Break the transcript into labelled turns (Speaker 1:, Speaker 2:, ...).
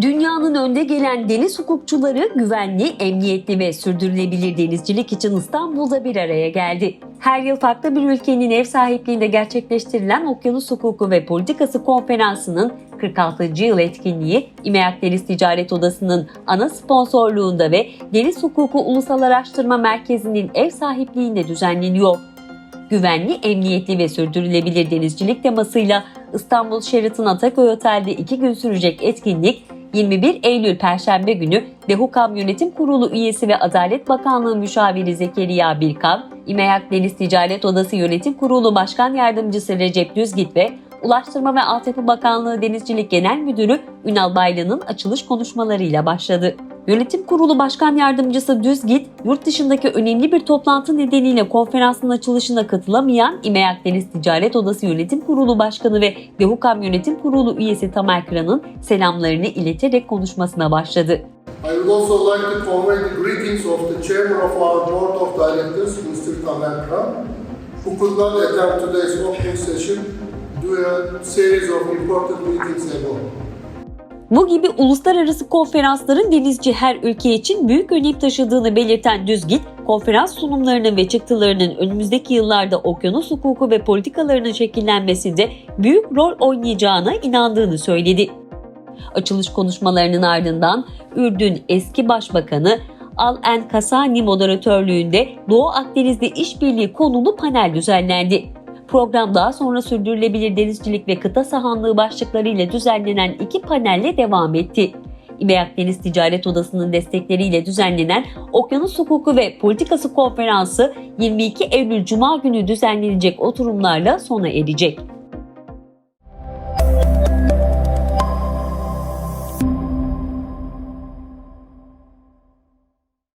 Speaker 1: Dünyanın önde gelen deniz hukukçuları güvenli, emniyetli ve sürdürülebilir denizcilik için İstanbul'da bir araya geldi. Her yıl farklı bir ülkenin ev sahipliğinde gerçekleştirilen Okyanus Hukuku ve Politikası Konferansı'nın 46. yıl etkinliği İMEAK Deniz Ticaret Odası'nın ana sponsorluğunda ve Deniz Hukuku Ulusal Araştırma Merkezi'nin ev sahipliğinde düzenleniyor güvenli, emniyetli ve sürdürülebilir denizcilik temasıyla İstanbul Sheraton Ataköy Otel'de iki gün sürecek etkinlik 21 Eylül Perşembe günü DEHUKAM Yönetim Kurulu üyesi ve Adalet Bakanlığı Müşaviri Zekeriya Birkan, İMEAK Deniz Ticaret Odası Yönetim Kurulu Başkan Yardımcısı Recep Düzgit ve Ulaştırma ve Altyapı Bakanlığı Denizcilik Genel Müdürü Ünal Baylan'ın açılış konuşmalarıyla başladı. Yönetim Kurulu Başkan Yardımcısı Düzgit, yurt dışındaki önemli bir toplantı nedeniyle konferansın açılışına katılamayan İMEAK Deniz Ticaret Odası Yönetim Kurulu Başkanı ve DEHUKAM Yönetim Kurulu üyesi Tamer Kıran'ın selamlarını ileterek konuşmasına başladı.
Speaker 2: I would also like to convey the greetings of the chairman of our board of directors, Mr. Tamer Kran, who could not attend today's opening session
Speaker 1: Bu gibi uluslararası konferansların denizci her ülke için büyük önem taşıdığını belirten Düzgit, konferans sunumlarının ve çıktılarının önümüzdeki yıllarda okyanus hukuku ve politikalarının şekillenmesinde büyük rol oynayacağına inandığını söyledi. Açılış konuşmalarının ardından Ürdün eski başbakanı Al En Kasani moderatörlüğünde Doğu Akdeniz'de işbirliği konulu panel düzenlendi. Program daha sonra sürdürülebilir denizcilik ve kıta sahanlığı başlıklarıyla düzenlenen iki panelle devam etti. İBEAK Deniz Ticaret Odası'nın destekleriyle düzenlenen Okyanus Hukuku ve Politikası Konferansı 22 Eylül Cuma günü düzenlenecek oturumlarla sona erecek.